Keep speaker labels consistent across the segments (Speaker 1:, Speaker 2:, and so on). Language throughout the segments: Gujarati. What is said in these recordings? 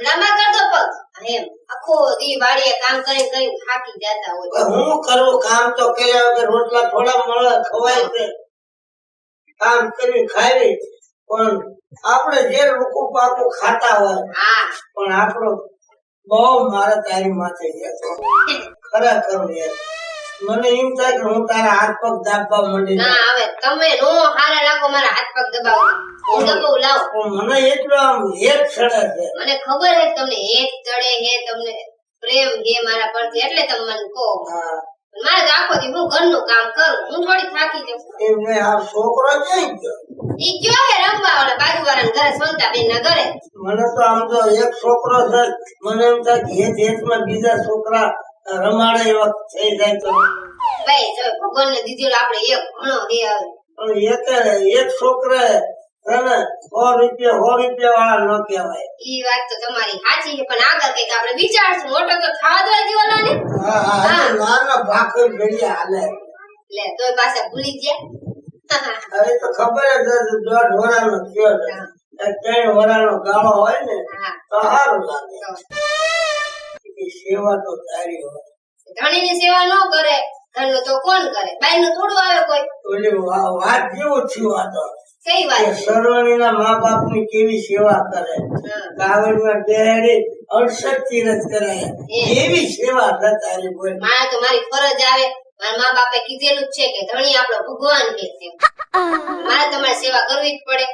Speaker 1: લાંબા કરતો પગ. એમ આખો દી વાડીએ કામ કરી કરી થાકી જતા હોય.
Speaker 2: હું કરું? કામ તો કર્યા વગર રોટલા થોડા મળે ખવાય છે. કામ કરી ખાવી. પણ આપણે જે રૂકું પાકું ખાતા હોય
Speaker 1: હા.
Speaker 2: પણ આપણો બહુ મારા તારી માથે છે. ખરેખર યાર. મને એમ થાય કે હું તારા હાથ પગ દાબવા માંડી
Speaker 1: ના આવે. તમે નો હારા રાખો મારા હાથ પગ દબાવો. હું દબાવું લાવો.
Speaker 2: મને એટલો આમ એક ચડે છે.
Speaker 1: મને ખબર હે તમને હેત ચડે હે તમને પ્રેમ હે મારા પરથી એટલે તમે મને કહો. મારે તો આખો દી હું ઘરનું કામ કરું. હું થોડી થાકી જાઉં.
Speaker 2: એમને આ છોકરો ક્યાં ગયો?
Speaker 1: ઈ ગયો કે રમવા ઓલા બાજુવાળાના ઘરે બેન ના ઘરે.
Speaker 2: મને તો આમ તો એક છોકરો છે. મને એમ થાય કે બીજા છોકરા રમાડે એવા થઈ જાય તો
Speaker 1: ભાઈ જો ભગવાનને દીધેલો આપણે એક ઘણો દે આવે
Speaker 2: પણ એક એક છોકરા છે સો રૂપિયા સો રૂપિયા વાળા ન કહેવાય.
Speaker 1: ઈ વાત તો તમારી સાચી છે પણ આગળ કંઈક આપણે વિચારશું. મોટો તો થવા દો હજી ઓલાને
Speaker 2: હા હા
Speaker 1: હા.
Speaker 2: નાના ભાખર હાલે.
Speaker 1: લે તોય પાછા ભૂલી ગયા.
Speaker 2: હવે તો ખબર જ દોઢ વરાનો થયો
Speaker 1: હા.
Speaker 2: ત્રણ વરાનો ગાળો હોય ને
Speaker 1: હા.
Speaker 2: તો સારું લાગે. સેવા તો તારી હોય.
Speaker 1: ધણીની સેવા ન કરે તો કોણ કરે? બાઈનું થોડું આવે કોઈ.
Speaker 2: ઓલી વાત જેવું થયું આ તો?
Speaker 1: કઈ વાત? છે
Speaker 2: મા બાપ કેવી સેવા કરે? કાવડમાં બેહાડી અડસઠ તીરથ કરે
Speaker 1: એ.
Speaker 2: એવી સેવા છે તારી બોલ?
Speaker 1: મારે તો મારી ફરજ આવે. મારા મા બાપે કીધેલું જ છે કે ધણી આપણો ભગવાન કે છે. મારે તમારે સેવા કરવી જ પડે.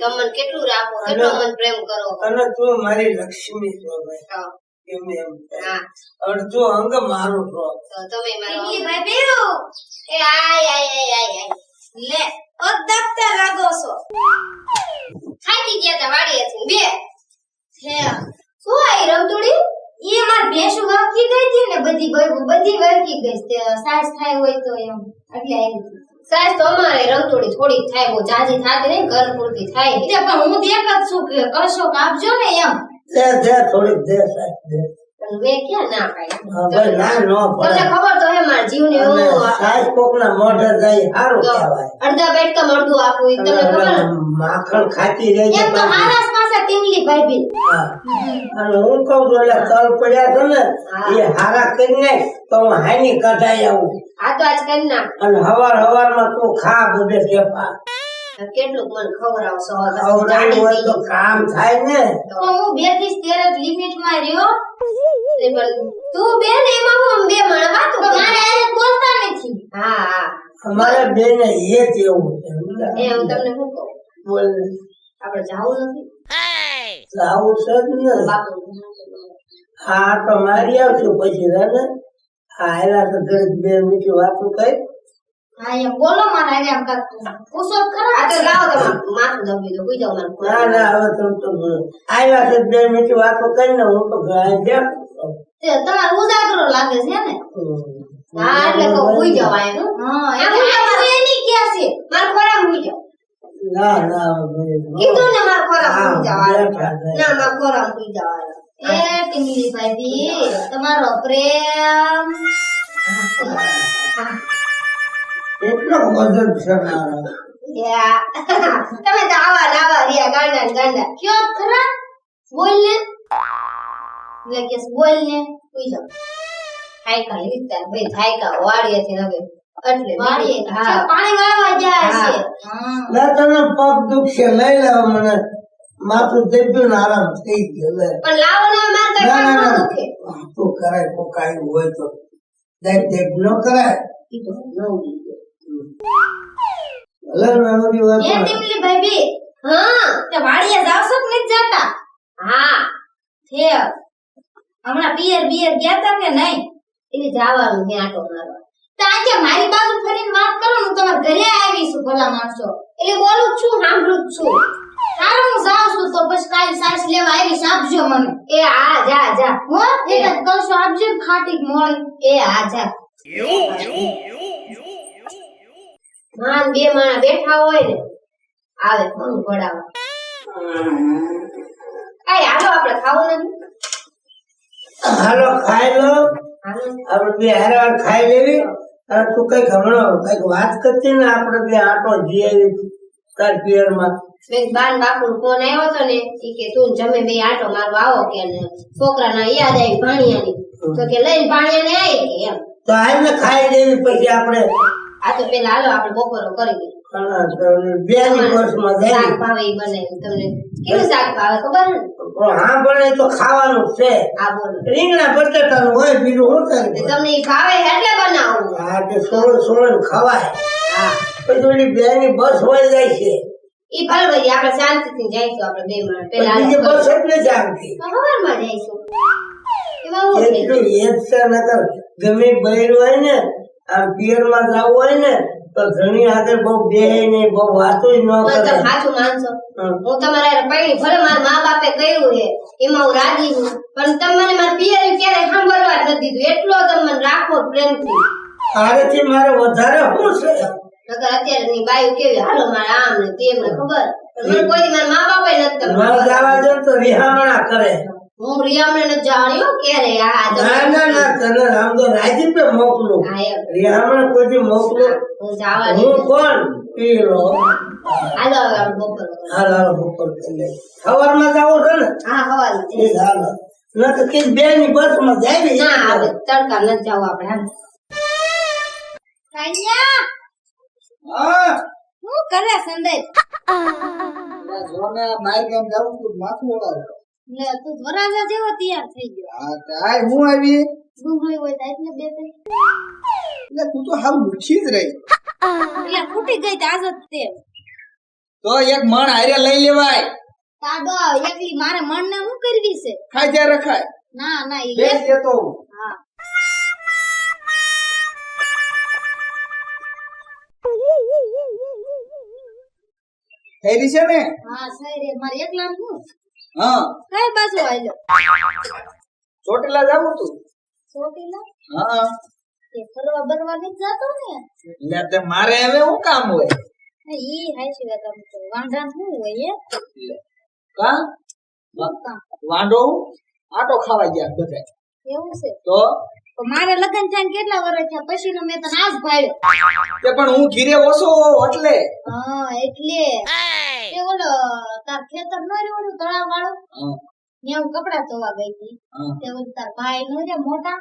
Speaker 1: તમને કેટલું રાખો કેટલો મન પ્રેમ કરો.
Speaker 2: અને તું મારી લક્ષ્મી છો ભાઈ.
Speaker 1: તો
Speaker 2: એમ એમ થાય.
Speaker 1: હા.
Speaker 2: અડધો અંગ મારું છો
Speaker 1: તમે મારો ભાઈ પીરુ એ આય આય આય આય આય. લે ઓ દફતર લાગો છો. થાકી ગયા તા વાડીએથી બે. હે. શું આઈ રમતુડી?
Speaker 3: ઈ માર ભેંસું વળકી ગઈ હતી ને બધી બહુ બધી વળકી ગઈ તે સાસ થાય હોય તો એમ. એટલે આવી
Speaker 1: સાસ તો અમારે રમતુડી થોડી થાય બહુ જાજી થાતી નહીં ઘર પૂરતી થાય.
Speaker 3: એટલે પણ હું દેખ જ છું કરશો કાપજો આપજો ને એમ.
Speaker 2: દે દે થોડીક દે સાહેબ દે
Speaker 1: પણ ક્યાં ના પાડી
Speaker 2: ના નો
Speaker 1: તમને ખબર તો હે મારા જીવને
Speaker 2: અને
Speaker 1: હું
Speaker 2: સાસ કોકના મોઢે જાય સારું કહેવાય.
Speaker 1: અડધા બેટકા મળતું આપું ઈ તમને ખબર?
Speaker 2: માખણ ખાતી રહી
Speaker 3: એમ તો હારાસ પાસે ટીંગલી ભાઈ
Speaker 2: અને હું કઉ છું એટલે તલ પડ્યા છે ને. એ હારા કરીને તો હું હાની કઢાઈ આવું.
Speaker 1: હા તો આજ કરી નાખ.
Speaker 2: અને હવાર હવારમાં તું ખા બધે
Speaker 1: કેટલું મને ખવડાવશો
Speaker 2: હોય તો કામ થાય ને.
Speaker 1: તો
Speaker 3: હું બેથી તેર લિમિટમાં રહ્યો.
Speaker 1: તું બે ને એમાં હું બે માણસ વાતો
Speaker 3: તો મારે એને બોલતા નથી.
Speaker 1: હા હા.
Speaker 2: અમારે બેને એ જ એવું છે
Speaker 1: એ હું તમને શું કહું?
Speaker 2: બોલ
Speaker 1: આપણે જાવું નથી.
Speaker 2: આવું છે જ ને. હા તો મારી આવશું પછી રે ને? હા એના તો ઘડીક બે મીઠી વાતું કઈ
Speaker 3: બોલો મારે આજે પૂછો ખરા.
Speaker 1: આ તો લાવો તમે માથું દબી દો કોઈ જાવ મને
Speaker 2: ના ના હવે તમે તો આવ્યા છે બે મિનિટ વાતો કરીને હું તો ઘરે ગયા
Speaker 3: તે તમારે ઉજાગરો લાગે છે ને?
Speaker 1: હા એટલે તો કોઈ જાવ આય
Speaker 3: હા.
Speaker 1: આ
Speaker 3: એટલે
Speaker 1: હું
Speaker 3: આ તો એની ક્યાં છે.
Speaker 1: માર ખોરાક મૂકી જાવ
Speaker 2: ના ના
Speaker 1: કીધું ને માર ખોરાક મૂકી જાવ હાલો.
Speaker 2: બેઠા છે.
Speaker 1: ના માર ખોરાક મૂકી જાવ
Speaker 3: એ ટીંગલી ભાઈ તમારો પ્રેમ.
Speaker 2: એટલો વજન છે મારો.
Speaker 1: તમે તો આવા ને રહ્યા ગાંડા ને ગાંડા.
Speaker 3: કયો ખરા
Speaker 1: બોલ ને
Speaker 3: એટલે કે બોલ ને
Speaker 1: કોઈ જાવ થાયકા લીધા બે થાયકા વાડીએથી નગે એટલે
Speaker 3: વાળીએ પાણી વાળવા જાય છે. હા.
Speaker 2: તને પગ દુખશે લઈ લેવા મને. માથું દેખ્યું ને આરામ થઈ ગયો લે.
Speaker 1: પણ લાવો ને માર કઈ દુખે.
Speaker 2: તું કરાય કોકાયું હોય તો. દેખ દેખ ન કરાય.
Speaker 1: કીધું ન ઉડી
Speaker 2: ભલે નવરી હોય
Speaker 3: એ
Speaker 2: પણ
Speaker 3: ટીંગલી
Speaker 1: હા
Speaker 3: તે વાડીએ જાવશો કે નથી જાતા?
Speaker 1: હા
Speaker 3: છે. હમણાં પિયર બિયર ગયા તા કે નહીં?
Speaker 1: એને જવાનું ત્યાં આટો મારવા.
Speaker 3: તો મારી બાજુ ફરીને વાત કરો હું તમારા ઘરે આવીશું ભલા માણસો.
Speaker 1: એટલે બોલું જ છું સાંભળું જ છું.
Speaker 3: સારું હું જાઉં છું તો પછી કાલ સાસ લેવા આવીશ આપજો મને.
Speaker 1: એ હા જા જા.
Speaker 3: હો એક જ કલશો આપજો ખાટી મોળી.
Speaker 1: એ હા જા. માન બે માણા બેઠા હોય ને આવે ફોન ઘોડાવા કઈ હાલો આપણે ખાવું નથી?
Speaker 2: હાલો ખાઈ લો. આપણે બે હારે ખાઈ લેવી. અને તું કંઈક હમણાં કંઈક વાત કરતી ને આપણે બે આટો જઈ આવી તાર પિયરમાં
Speaker 3: બાન બાપુ ફોન આવ્યો હતો ને એ કે તું જમે બે આટો મારવા આવો કે ને છોકરાના યાદ આવી ભાણિયાની તો કે લઈને ભાણિયાને આવી કે એમ.
Speaker 4: તો આને ખાઈ દેવી પછી આપણે
Speaker 3: આ તો પેલા હાલો આપણે બપોરો કરી દઈએ
Speaker 4: બે ની બસમાં
Speaker 3: શાક ભાવે ઈ તમને કેવું શાક ભાવે ખબર
Speaker 4: હા ભણે તો ખાવાનું છે.
Speaker 3: આ બોલો.
Speaker 4: રીંગણા બટેટાનું હોય બીજું કરે
Speaker 3: તમને ઈ ભાવે એટલે બનાવું?
Speaker 4: હા તે સોળ સોળ ખવાય.
Speaker 3: હા.
Speaker 4: પછી ઓલી બે ની બસ હોય જાય છે.
Speaker 3: ઈ ભલે ભાઈ આપણે શાંતિથી જઈશું આપણે બે પેલા
Speaker 4: બીજી બસ એટલે જ
Speaker 3: સવારમાં જઈશું. એમાં હું
Speaker 4: એટલું એક છે નકર ગમે બૈરું હોય ને આમ પિયરમાં જવું હોય ને તો ઘણી આગળ બહુ બે ને બહુ વાતો ન કરે
Speaker 3: તમે સાચું માનશો. હું. તમારા પૈણી ભલે મારા મા બાપે કહ્યું છે એમાં હું રાજી છું. પણ તમને મારા પિયર ક્યારે સાંભળવા જ નથી દીધું. એટલો તમે મને રાખો પ્રેમથી.
Speaker 4: આરેથી મારે વધારે શું છે?
Speaker 3: નકર અત્યારની બાયું કેવી હાલો મારા આમ ને તેમ ને ખબર. મને કોઈ મારા મા બાપે નથી
Speaker 4: ન
Speaker 3: ખબર.
Speaker 4: જવા દે તો રિહામણા કરે.
Speaker 3: હું રિયામણે જાણ્યો કે ક્યારે આ
Speaker 4: ના ના ના તને આમ તો રાજી પે મોકલું.
Speaker 3: એમ.
Speaker 4: કોઈ મોકલો?
Speaker 3: હું
Speaker 4: કોણ? પીલો
Speaker 3: હાલો આપણે બપોર હાલો
Speaker 4: હાલ હાલ ઉપર કરી સવારમાં જાવું છે ને?
Speaker 3: હા હવાલ
Speaker 4: એ હાલો. ન તો કે બે ની બસમાં જાય
Speaker 3: ના આવે
Speaker 4: ને
Speaker 3: તડકા નથી જવું આપણે હાલ. કન્યા!
Speaker 4: હા?
Speaker 3: હું કરે સંદેશ
Speaker 4: જોને માર કેમ જાવું તું માથું ઓળાવે
Speaker 3: લે તું વરાજા જેવો તૈયાર થઈ ગયો.
Speaker 4: હા તાય હું આવી?
Speaker 3: ડુંગળી હોય તો એટલે બે ત્રણ.
Speaker 4: એટલે તું તો હાલ લુખી જ રહી.
Speaker 3: એટલે ફૂટી ગઈ તો આજ જ તે.
Speaker 4: તો એક મણ હારે લઈ લેવાય.
Speaker 3: તાડો એકલી મારે મણ ને હું કરવી છે?
Speaker 4: ખાઈ ત્યાં રખાય.
Speaker 3: ના ના એ
Speaker 4: બે
Speaker 3: એક-
Speaker 4: દેતો
Speaker 3: હા.
Speaker 4: થઈ રહી છે ને?
Speaker 3: હા રે મારે એકલા શું
Speaker 4: હા.
Speaker 3: કઈ બાજુ
Speaker 4: ચોટીલા જાવું તું
Speaker 3: ચોટીલા?
Speaker 4: હા.
Speaker 3: એ ફરવા બરવા જાતો ને?
Speaker 4: એટલે તે મારે હવે હું કામ હોય?
Speaker 3: ઈ હાચી વાત આમ તો વાંઢા શું હોય એ
Speaker 4: કા?
Speaker 3: વાંઢો
Speaker 4: વાંડો આટો ખાવા ગયા બધા
Speaker 3: એવું છે?
Speaker 4: તો?
Speaker 3: મારે લગ્ન થયા કેટલા વર્ષ થયા? પછી નો મેં તને આજ ભાડ્યો
Speaker 4: તે પણ હું ઘીરે ઓછો એટલે.
Speaker 3: હા એટલે. ઓલો તાર ખેતર નો રહ્યો ઓલું તળાવ વાળો ત્યાં હું કપડા ધોવા ગઈ હતી. તે ઓલું તાર ભાઈ નો રે મોટા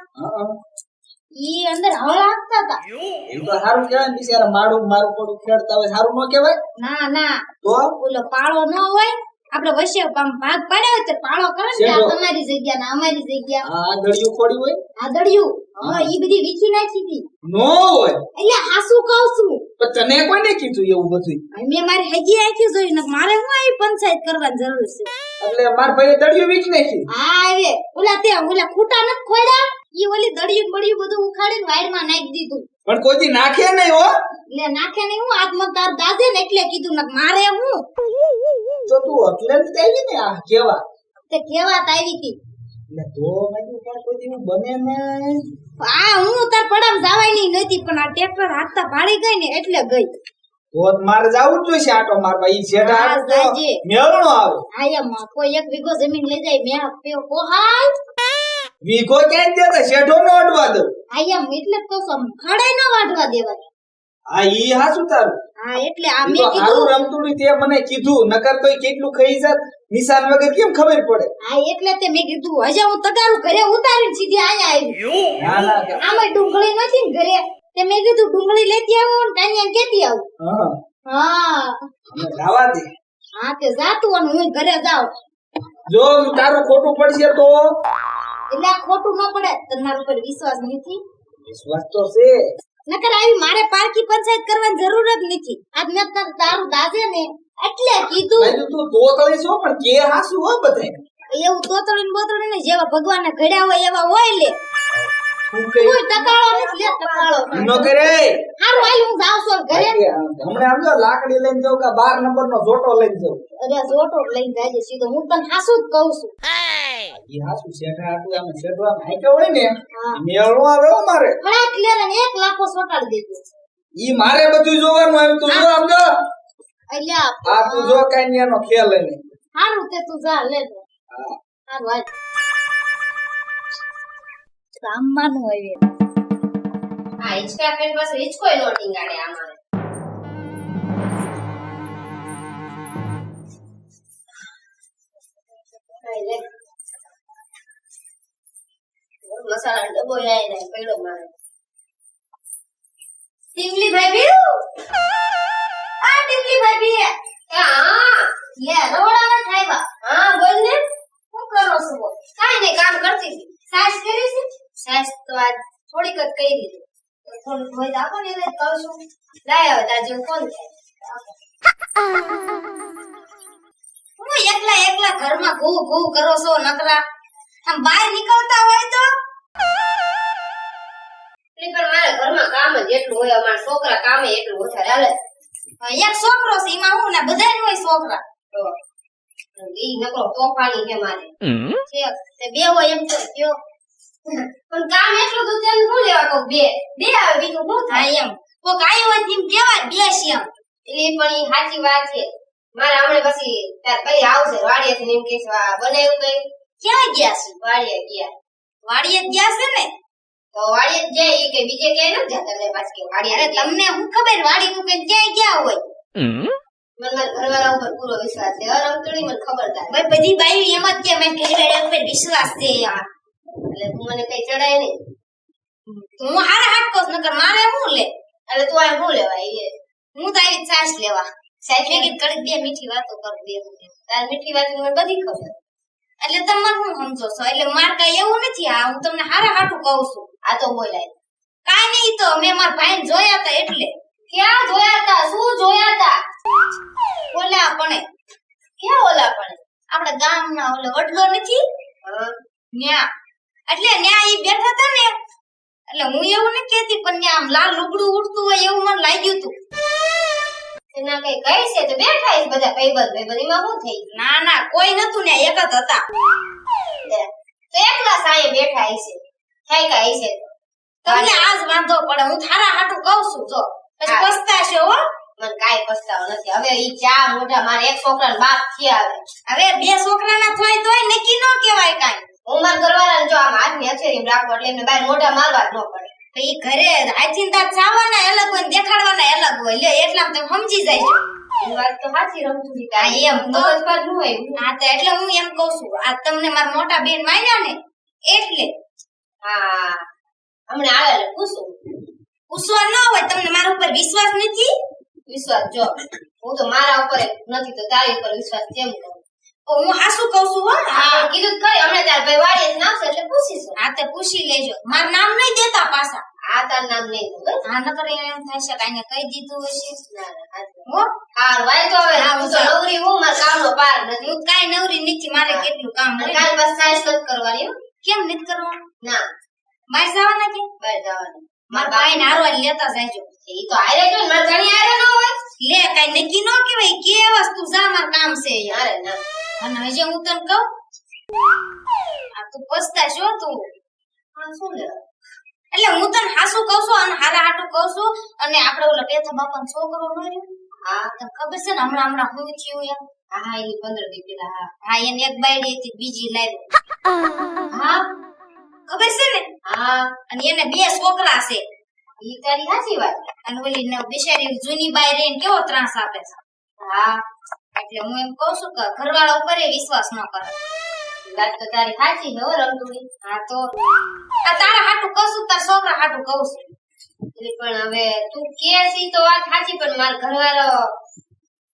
Speaker 3: ઈ અંદર હળ આપતા હતા
Speaker 4: એ તો સારું કહેવાય બિચારા મારું મારું પડું ખેડતા હોય સારું નો કહેવાય?
Speaker 3: ના ના.
Speaker 4: તો?
Speaker 3: ઓલો પાળો ન હોય આપડે વચ્ચે ભાગ પાડ્યા તો પાળો કરે ને આ? તમારી જગ્યા ને અમારી જગ્યા.
Speaker 4: આ દળિયું ખોડી હોય?
Speaker 3: આદળ્યું. હા. ઈ બધી વીખી નાખી હતી.
Speaker 4: નો હોય?
Speaker 3: એટલે હાસુ કહું છું?
Speaker 4: તને કોને કીધું એવું બધું
Speaker 3: મેં મારી હજી આખી જોઈ ને મારે હું આવી પંચાયત કરવાની જરૂર છે?
Speaker 4: એટલે માર ભાઈએ દળિયું વીચ નાખી.
Speaker 3: હા આવે. ઓલા તે ઓલા ખૂટા નથી ખોડ્યા ઈ ઓલી દળિયું બળિયું બધું ઉખાડીને વાયરમાં નાખી દીધું.
Speaker 4: પણ કોઈ નાખે નહીં હો.
Speaker 3: એટલે નાખે નહીં હું આત્મ તાર દાદે ને એટલે કીધું ને મારે હું.
Speaker 4: તો તું એટલે જ આવી ને આ કેવા.
Speaker 3: તે કેવાત આવી હતી
Speaker 4: એટલે તો મેં પણ કોઈ બને ને?
Speaker 3: આ હું તાર પડામ જવાની નથી પણ આ ટ્રેક્ટર હાથતા ભાળી ગઈ ને એટલે ગઈ.
Speaker 4: તો મારે જવું જોઈશે આટો મારવા ઈ
Speaker 3: જાજે.
Speaker 4: મેળણો આવે.
Speaker 3: આયામાં કોઈ એક વીઘો જમીન લઈ જાય મેં પેલો કોહાય
Speaker 4: વીઘો ક્યાં દેતા? શેઠો નો અડવા દઉં
Speaker 3: આયામ એટલે તો સમ ખડે ન વાઢવા દેવાય.
Speaker 4: હા ઈ હાસું તારું?
Speaker 3: હા એટલે આ મેં
Speaker 4: તો હારું રમતુડી તે મને કીધું નકર તો કેટલું ખાઈ જાત નિશાન વગર કેમ ખબર પડે?
Speaker 3: હા એટલે તે મેં કીધું હજે હું તગારું ઘરે ઉતારીને સીધી અહીંયા આવી.
Speaker 4: ના ના
Speaker 3: આમાં ડુંગળી નથી ને ઘરે. તે મેં કીધું ડુંગળી લેતી આવું ને તાનિયા કેતી આવું.
Speaker 4: હા.
Speaker 3: હા.
Speaker 4: અમે દે.
Speaker 3: હા તે જાતું અને હું ઘરે જાઉં.
Speaker 4: જો તારું ખોટું પડશે તો?
Speaker 3: એટલે ખોટું ન પડે. તમારા ઉપર વિશ્વાસ નથી?
Speaker 4: વિશ્વાસ તો છે.
Speaker 3: નકર આવી મારે પારકી પંચાયત કરવાની જરૂર જ નથી. આજ મેં તાર તારું દાજે ને એટલે કીધું.
Speaker 4: તું તોતળી છો પણ કે હાસું હો બધે
Speaker 3: એવું તોતળી ને બોતળી ને જેવા ભગવાન ઘડ્યા હોય એવા હોય લે.
Speaker 4: લાકડી લઈને કે બાર નંબર નો જોટો લઈને
Speaker 3: અરે જોટો લઈને જાય સીધો. હું તને હાસું જ છું.
Speaker 4: ઈ મારે.
Speaker 3: એક લાખો સોટાડી દેજો.
Speaker 4: ઈ મારે બધું જોવાનું એમ તું જો આમ જો.
Speaker 3: એટલે
Speaker 4: આ તું જો કઈ નો ખેલ
Speaker 3: હારું તે તું જા લે હારું હાલ સામાનું હોય હા નો ભાઈ આ ટીમલી
Speaker 1: હા
Speaker 3: લે રવડામાં થાય
Speaker 1: હા, બોલ ને,
Speaker 3: શું કરો છો?
Speaker 1: નહીં કામ કરતી હતી.
Speaker 3: સાસ કરી
Speaker 1: સાસ તો આજ થોડીક જ કહી દીધી.
Speaker 3: ફોન હોય તો આપો ને એટલે કહું છું
Speaker 1: લાય હવે તાર જેવું કોણ થાય.
Speaker 3: હું એકલા એકલા ઘરમાં ઘૂ ઘૂ કરો છો નકરા? આમ બહાર નીકળતા હોય તો?
Speaker 1: પણ મારા ઘરમાં કામ જ એટલું હોય અમારા છોકરા કામે એટલું વધારે હાલે.
Speaker 3: એક છોકરો છે એમાં હું ને બધા હોય છોકરા.
Speaker 1: એ ઈ નકરો તોફાની છે મારે.
Speaker 3: બે હોય એમ તો કયો?
Speaker 1: પણ કામ એટલું તો તેને શું લેવા કહું બે બે આવે બીજું હું થાય
Speaker 3: એમ. કોક આવ્યો હોય તેમ કેવાય બેસ એમ.
Speaker 1: એટલે પણ એ સાચી વાત છે. મારે હમણાં પછી તાર ભાઈ આવશે વાડીએ થી એમ કે બનાવ્યું કઈ?
Speaker 3: ક્યાં ગયા છે?
Speaker 1: વાડીએ ગયા.
Speaker 3: વાડીએ ગયા છે ને?
Speaker 1: તો વાડીએ જાય એ કે બીજે ક્યાંય નથી જતા એટલે પાછી કે વાડીએ
Speaker 3: અરે તમને હું ખબર વાડી નું કે ક્યાંય ગયા હોય?
Speaker 1: મને મારા ઘરવાળા ઉપર પૂરો વિશ્વાસ છે. અરે અંતળી મને ખબર થાય.
Speaker 3: ભાઈ બધી બાઈ એમ જ કે મેં ઘરવાળા ઉપર વિશ્વાસ છે એમ.
Speaker 1: એટલે મને કઈ ચડાય નહીં.
Speaker 3: હું હારે હાટ કહું છું, નકર મારે હું લે?
Speaker 1: એટલે તું આ હું લેવા? એ
Speaker 3: હું તો આવી છાશ લેવા.
Speaker 1: સાહેબ
Speaker 3: મેં ઘડીક બે મીઠી વાતો કરું બે
Speaker 1: તાર મીઠી વાતો મને બધી ખબર.
Speaker 3: એટલે તમે હું સમજો છો? એટલે માર કઈ એવું નથી આ હું તમને હારા હાટું કહું છું.
Speaker 1: આ તો બોલાય.
Speaker 3: કાઈ નહીં તો મેં મારા ભાઈને જોયા હતા એટલે.
Speaker 1: ક્યાં જોયા હતા શું જોયા તા?
Speaker 3: બોલ્યા પણ.
Speaker 1: ક્યાં ઓલા પણ?
Speaker 3: આપણા ગામના ઓલો વડલો નથી? ન્યા. એટલે ન્યા ઈ બેઠા હતા ને એટલે હું એવું નથી કહેતી પણ ન્યા આમ લાલ લુગડું ઉડતું હોય એવું મને લાગ્યું હતું
Speaker 1: એના કઈ કઈ છે તો બેઠા છે બધા કઈ બધ ભાઈ એમાં શું થઈ
Speaker 3: ના ના કોઈ નતું ને એક જ હતા.
Speaker 1: તો એકલા સાયે બેઠા છે કાંઈ હશે?
Speaker 3: તમને આજ વાંધો પડે હું થારા હાટું કહું છું જો. પછી પસ્તાશે હો.
Speaker 1: મને કાઈ પસ્તાવો નથી. હવે ઈ ચા મોઢા મારે એક છોકરા બાપ થયા આવે
Speaker 3: હવે બે છોકરાના થોય તોય નક્કી ન કહેવાય કાંઈ.
Speaker 1: હું કરવાના જો આમ હાથની હથેળી રાખો એટલે એમને બહાર મોઢા મારવા જ ન પડે.
Speaker 3: તો ઈ ઘરે આચિંતા ચાવવાના અલગ હોય ને દેખાડવાના અલગ હોય. લ્યો એટલા તમે સમજી જાય.
Speaker 1: એની વાત તો સાચી રમતું
Speaker 3: હા, એમ તો.
Speaker 1: પર ન હોય
Speaker 3: હા તો એટલે હું એમ કઉ છું આ તમને મારા મોટા બેન માન્યા ને એટલે.
Speaker 1: હા હમણાં આવે એટલે પૂછું.
Speaker 3: પૂછવા ન હોય તમને મારા ઉપર વિશ્વાસ નથી?
Speaker 1: વિશ્વાસ જો હું તો મારા ઉપર નથી તો તારી ઉપર વિશ્વાસ કેમ કરું?
Speaker 3: તો હું શું કઉ છું હા.
Speaker 1: હા કીધું ખરી. હમણાં તાર ભાઈ વાળી જ નાખશે એટલે પૂછીશું
Speaker 3: હા તે પૂછી લેજો. મારું નામ નહીં દેતા પાછા.
Speaker 1: આ તાર નામ નહીં દઉં
Speaker 3: હા નકર એમ થાય છે કાંઈને કહી દીધું હશે. હો
Speaker 1: હાર વાય તો હવે
Speaker 3: હું
Speaker 1: તો નવરી હું મારા કામનો પાર નથી.
Speaker 3: હું કાંઈ નવરી નથી મારે કેટલું કામ.
Speaker 1: કાલ બસ સાઈસ કરવાની
Speaker 3: કેમ નથી કરવાનું?
Speaker 1: ના.
Speaker 3: બહાર જવાના કે?
Speaker 1: બહાર જવાની.
Speaker 3: મારા ભાઈ ને હારવા લેતા જાયજો
Speaker 1: એ તો હારે જો મારે ધણી હારે ન હોય.
Speaker 3: લે કાંઈ નક્કી ન કહેવાય કે વસ્તુ જા માર કામ છે યાર
Speaker 1: ના.
Speaker 3: અને હજી હું તને કહું, આ તું પસ્તાશો તું. એટલે હું તને હાસુ કહું છું અને હારા હાટું કહું છું અને આપણે ઓલા ટેથા બાપાનો છોકરો નો
Speaker 1: હા,
Speaker 3: તને ખબર છે ને, હમણાં હમણાં હું થયું એમ.
Speaker 1: હા હા પંદર દી પેલા, હા.
Speaker 3: હા એને એક બાયડી હતી, બીજી લાવી હા, ખબર છે ને?
Speaker 1: હા,
Speaker 3: અને એને બે છોકરા છે.
Speaker 1: ઈ તારી સાચી વાત?
Speaker 3: અને ઓલી બિચારી જૂની બાય રહીને કેવો ત્રાસ આપે છે?
Speaker 1: હા.
Speaker 3: એટલે હું એમ કહું છું કે ઘરવાળા ઉપર એ વિશ્વાસ ન કરે.
Speaker 1: વાત તો તારી સાચી છે હો
Speaker 3: હા તો, આ તારા હાટું કહું છું છોકરા હાટું કહું છું.
Speaker 1: એટલે પણ હવે તું કે છી તો વાત સાચી, પણ માર ઘરવાળો,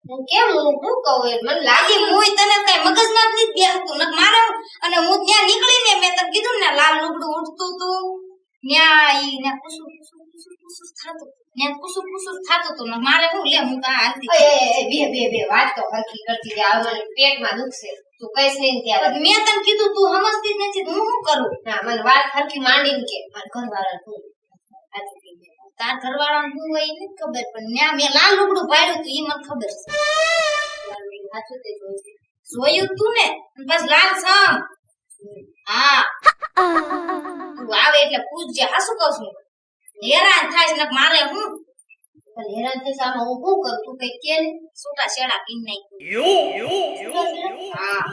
Speaker 1: હું કેમ, હું શું કહું મને લાગે
Speaker 3: મુય તને કઈ મગજમાં જ નથી બેસતું નક મારે અને હું ત્યાં નીકળીને મેં તને કીધું ને લાલ લુગડું ઉઠતું તું. ન્યા ઈ ને કુસુર કુસુર કુસુ કુસુર થાતું ન્યા કુસુર કુસુર થાતું તું ને મારે હું લે હું કા હાલતી
Speaker 1: એ, બે બે બે વાત તો હરખી કરતી જા મને પેટમાં દુખશે. તું કઈશ નહીં ત્યારે.
Speaker 3: મેં તને કીધું તું સમજતી જ નથી હું શું કરું?
Speaker 1: ના મને વાત હરખી માંડીને કે મારા ઘરવાળા તું
Speaker 3: તાર ઘરવાળાને હું હોય નથી ખબર પણ ન્યા મેં લાલ લુગડું પાડ્યું તું એ મને ખબર છે.
Speaker 1: તે જોયું
Speaker 3: તું ને? બસ લાલ સમ હા. તું આવે એટલે પૂછજે હા શું કહું છું? હેરાન થાય એટલે મારે હું?
Speaker 1: પણ હેરાન થઈ સામે હું શું કરું? તું કઈ કે ને
Speaker 3: છૂટા છેડા પીન નાખ્યું. હા.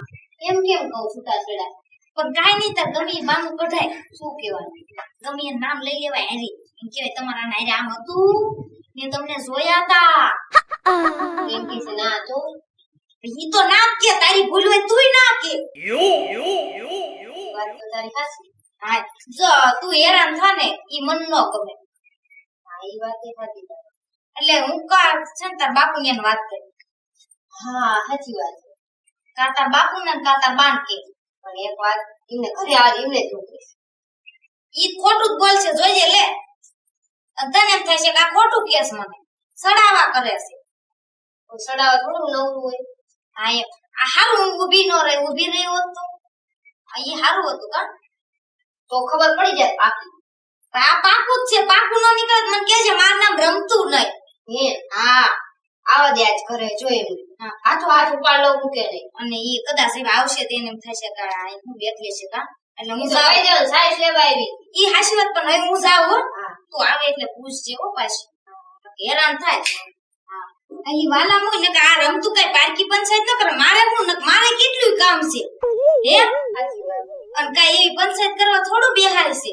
Speaker 1: એમ કેમ કહું છૂટા છેડા?
Speaker 3: પણ કાંઈ નહીં તાર ગમી એ બાનું કઢાય. શું કહેવાનું? ગમી નામ લઈ લેવાય હેરી. એમ કહેવાય તમારા નાયરે આમ હતું મેં તમને જોયા તા.
Speaker 1: એમ કે છે ના તો?
Speaker 3: ઈ તો ના કે તારી ભૂલ હોય તુંય ના કે.
Speaker 1: તારી સાચી
Speaker 3: હા, જો, તું હેરાન થા ને ઈ મન ન ગમે. એટલે હું કા બાપુ
Speaker 1: હા, સાચી વાત
Speaker 3: કા, તાર બાપુ
Speaker 1: એક વાત ઘરે આવે એમને
Speaker 3: ખોટું જ બોલશે જોઈજે લે તને એમ થાય છે કે આ ખોટું કેસ મને. સડાવા કરે છે.
Speaker 1: સડાવા થોડું નવરું હોય.
Speaker 3: હા, એમ. આ હારું ઊભી ન રહી, ઊભી રહી હોત તો. એ હારું હતું, કા?
Speaker 1: તો ખબર પડી જાય પાકી.
Speaker 3: આ પાકું જ છે પાકું ન નીકળે મને કે છે મારું નામ રમતું નહીં.
Speaker 1: હે હા આવા દે આજ ઘરે જો એમને
Speaker 3: હા.
Speaker 1: હાથું હાથ લઉં મૂકે નહીં?
Speaker 3: અને એ કદાચ એમ આવશે તો એને એમ થશે કે આ હું બેઠી છે કા? એટલે હું
Speaker 1: જાવ દેવ સાઈ આવી.
Speaker 3: ઈ વાત પણ હવે હું હો. તું આવે એટલે પૂછજે હો પાછી. હેરાન થાય. હા. આ વાલા મુ ને કે આ રમતું કઈ પારકી પંચાયત ન કરે. મારે હું મારે કેટલું કામ છે. હે? અને કઈ એવી પંચાયત કરવા થોડું બેહાલ છે.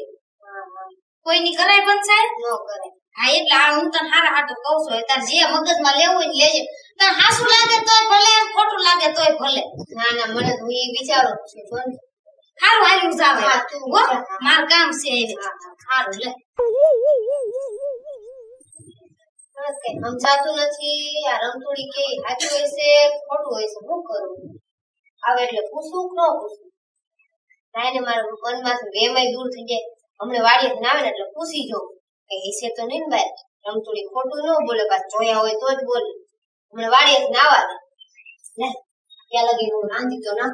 Speaker 1: કોઈ ની
Speaker 3: કોઈની કરાય પંચાયત?
Speaker 1: ન કરે
Speaker 3: હા એટલે આ હું તને હારા હાટું કહું છું. તારે જે મગજમાં લેવું હોય ને લેજે. તને હાસું લાગે તોય ભલે ખોટું લાગે તોય ભલે.
Speaker 1: ના ના મને હું એ વિચારું છું ને.
Speaker 3: હારું જાવે
Speaker 1: હું તું
Speaker 3: હો માર કામ છે. હારું લે.
Speaker 1: બસ કઈ સમજાતું નથી. આ રમતુડી કે સાચું હોય છે ખોટું હોય છે શું કરું? આવે એટલે પૂછું કે ન પૂછું? ના એને મારા મનમાંથી વેમાય દૂર થઈ જાય. હમણાં વાડીએ આવે ને એટલે પૂછી જો કે હિસે તો નહીં ને ભાઈ? રમતુડી ખોટું ન બોલે, પાછ જોયા હોય તો જ બોલે. હમણાં વાડીએ નાવા દે ને ત્યાં લગી હું રાંધી તો ના